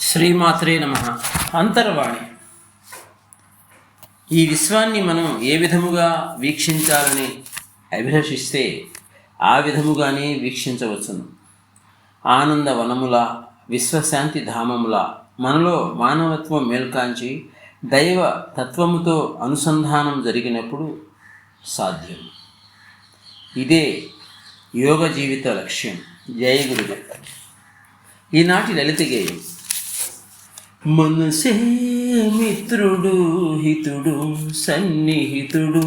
శ్రీమాత్రే నమ. అంతర్వాణి. ఈ విశ్వాన్ని మనం ఏ విధముగా వీక్షించాలని అభిలషిస్తే ఆ విధముగానే వీక్షించవచ్చును. ఆనంద వనముల విశ్వశాంతి ధామముల మనలో మానవత్వం మేల్కాంచి దైవ తత్వముతో అనుసంధానం జరిగినప్పుడు సాధ్యం. ఇదే యోగ జీవిత లక్ష్యం. జయ గురుదేవ్. ఈనాటి లలిత గేయం. మనసే మిత్రుడు హితుడు సన్నిహితుడు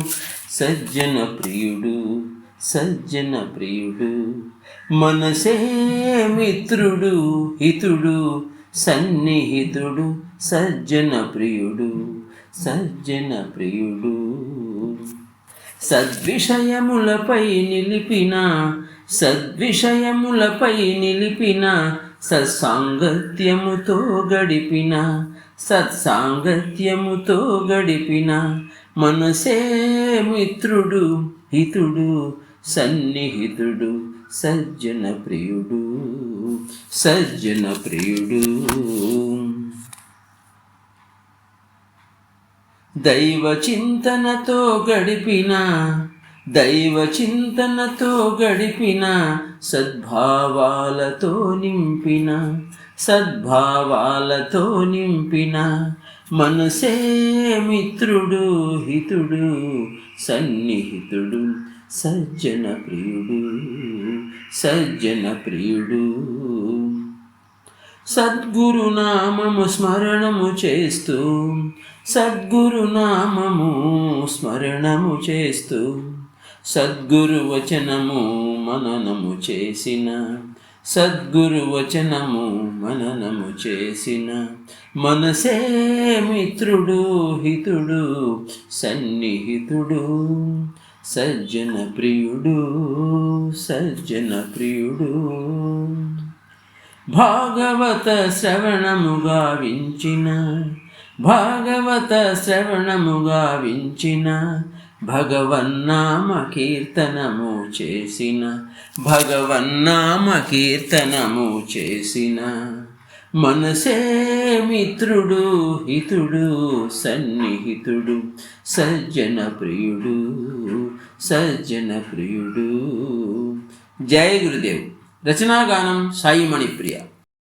సజ్జన ప్రియుడు సజ్జన ప్రియుడు. మనసే మిత్రుడు హితుడు సన్నిహితుడు సజ్జన ప్రియుడు సజ్జన ప్రియుడు. సద్విషయములపై నిలిపిన సద్విషయములపై నిలిపిన సత్సాంగత్యముతో గడిపిన సత్సాంగత్యముతో గడిపిన మనసే మిత్రుడు హితుడు సన్నిహితుడు సజ్జన ప్రియుడు సజ్జన ప్రియుడు. దైవ చింతనతో గడిపిన దైవ చింతనతో గడిపిన సద్భావాలతో నింపిన సద్భావాలతో నింపిన మనసే మిత్రుడు హితుడు సన్నిహితుడు సజ్జన ప్రియుడు సజ్జన ప్రియుడు. సద్గురునామము స్మరణము చేస్తూ సద్గురునామము స్మరణము చేస్తూ సద్గురు వచనము మననము చేసిన. సద్గురు వచనము మననము చేసిన. మనసే మిత్రుడు హితుడు సన్నిహితుడు సజ్జన ప్రియుడు సజ్జన ప్రియుడు. భాగవత శ్రవణముగా వించిన భాగవత శ్రవణముగా వించిన భగవన్నామ కీర్తనము చేసిన భగవన్నామ కీర్తనము చేసిన. మనసే మిత్రుడు హితుడు సన్నిహితుడు సజ్జన ప్రియుడు సజ్జన ప్రియుడు. జయ గురుదేవ్. రచనాగానం సాయి మణిప్రియ.